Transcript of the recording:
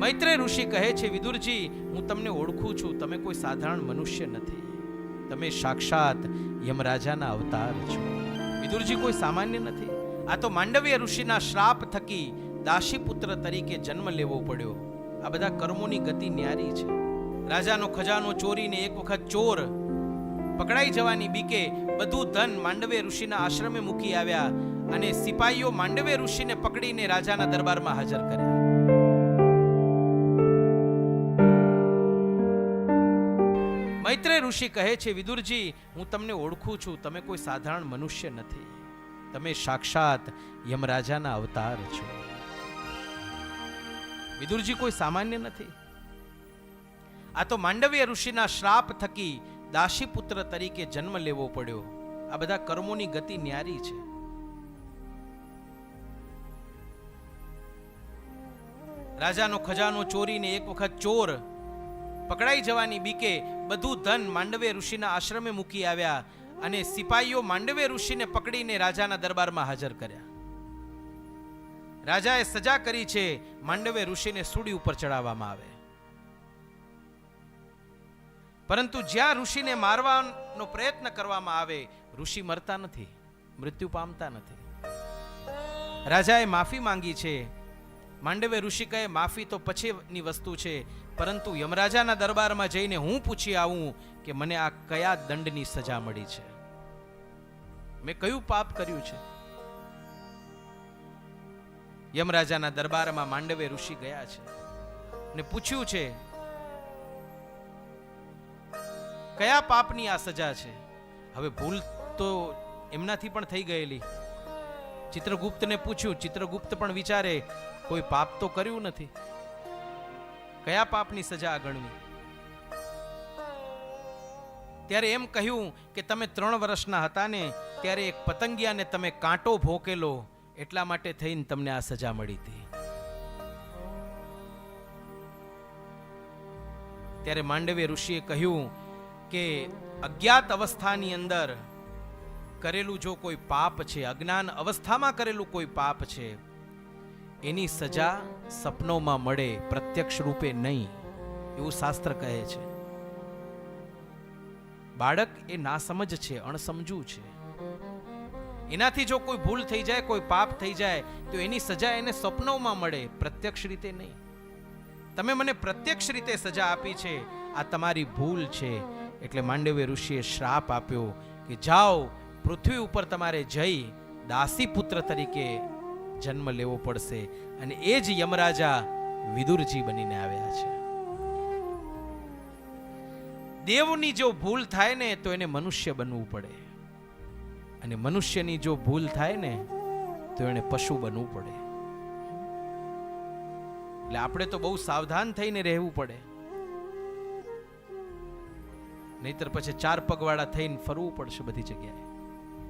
મૈત્રેય ઋષિ કહે છે, વિદુરજી, હું તમને ઓળખું છું. તમે કોઈ સાધારણ મનુષ્ય નથી. તમે સાક્ષાત યમરાજાના અવતાર છો. વિદુરજી કોઈ સામાન્ય નથી. આ તો માંડવ્ય ઋષિના શ્રાપ થકી દાસીપુત્ર તરીકે જન્મ લેવો પડ્યો. આ બધા કર્મોની ગતિ ન્યારી છે. રાજાનો ખજાનો ચોરીને એક વખત ચોર પકડાઈ જવાની બીકે બધું ધન માંડવે ઋષિના આશ્રમે મૂકી આવ્યા અને સિપાહીઓ માંડવે ઋષિને પકડીને રાજાના દરબારમાં હાજર કર્યા. મૈત્રેય ઋષિ કહે છે, વિદુરજી, હું તમને ઓળખું છું. તમે કોઈ સાધારણ મનુષ્ય નથી. તમે સાક્ષાત યમરાજાના અવતાર છો. વિદુરજી કોઈ સામાન્ય નથી. આ તો માંડવ્ય ઋષિના શ્રાપ થકી દાસીપુત્ર તરીકે જન્મ લેવો પડ્યો. આ બધા કર્મોની ગતિ ન્યારી છે. રાજાનો ખજાનો ચોરીને એક વખત ચોર પકડાઈ જવાની બીકે બધું ધન માંડવે ઋષિના આશ્રમે મૂકી આવ્યા અને સિપાહીઓ માંડવે ઋષિને પકડીને રાજાના દરબારમાં હાજર કર્યા. રાજાએ સજા કરી છે, માંડવે ઋષિને સૂડી ઉપર ચડાવવામાં આવે. પરંતુ જ્યાં ઋષિને મારવાનો પ્રયત્ન કરવામાં આવે, ઋષિ મરતા નથી, મૃત્યુ પામતા નથી. રાજાએ માફી માંગી છે માંડવે ઋષિ કહે માફી તો પછીની વસ્તુ છે, પરંતુ યમરાજાના દરબારમાં જઈને હું પૂછી આવું કે મને આ કયા દંડની સજા મળી છે. મેં કયું પાપ કર્યું છે? યમરાજાના દરબારમાં માંડવે ઋષિ ગયા છે ને પૂછ્યું છે, કયા પાપની આ સજા છે? હવે ભૂલ તો એમનાથી પણ થઈ ગયેલી. ચિત્રગુપ્તને પૂછ્યું, ચિત્રગુપ્ત પણ વિચારે કોઈ પાપ તો કર્યું નથી? કયા પાપની સજા ગણવી ત્યારે એમ કહ્યું કે તમે ત્રણ વર્ષના હતા ને, ત્યારે એક પતંગિયાને તમે કાંટો ભોકેલો, એટલા માટે થઈને તમને આ સજા મળી હતી. ત્યારે માંડવે ઋષિએ કહ્યું કે અજ્ઞાત અવસ્થાની અંદર કરેલું જો કોઈ પાપ છે, અજ્ઞાન અવસ્થામાં કરેલું કોઈ પાપ છે એની સજા સપનોમાં મળે પ્રત્યક્ષ રૂપે નહીં, એવું શાસ્ત્ર કહે છે. બાળક એ નાસમજ છે, અણસમજુ છે. એનાથી જો કોઈ ભૂલ થઈ જાય, કોઈ પાપ થઈ જાય, તો એની સજા એને સપનોમાં મળે, પ્રત્યક્ષ રીતે નહીં. તમે મને પ્રત્યક્ષ રીતે સજા આપી છે, આ તમારી ભૂલ છે. એટલે માંડવ્ય ઋષિએ શ્રાપ આપ્યો કે જાઓ, પૃથ્વી ઉપર તમારે જઈ દાસી પુત્ર તરીકે જન્મ લેવો પડશે અને એ જ યમરાજા વિદુરજી બનીને આવ્યા છે. દેવની જો ભૂલ થાય ને તો એને મનુષ્ય બનવું પડે. અને મનુષ્યની જો ભૂલ થાય ને તો એને પશુ બનવું પડે. એટલે આપણે તો બહુ સાવધાન થઈને રહેવું પડે. નહીતર પછી ચાર પગવાળા થઈને ફરવું પડશે બધી જગ્યાએ.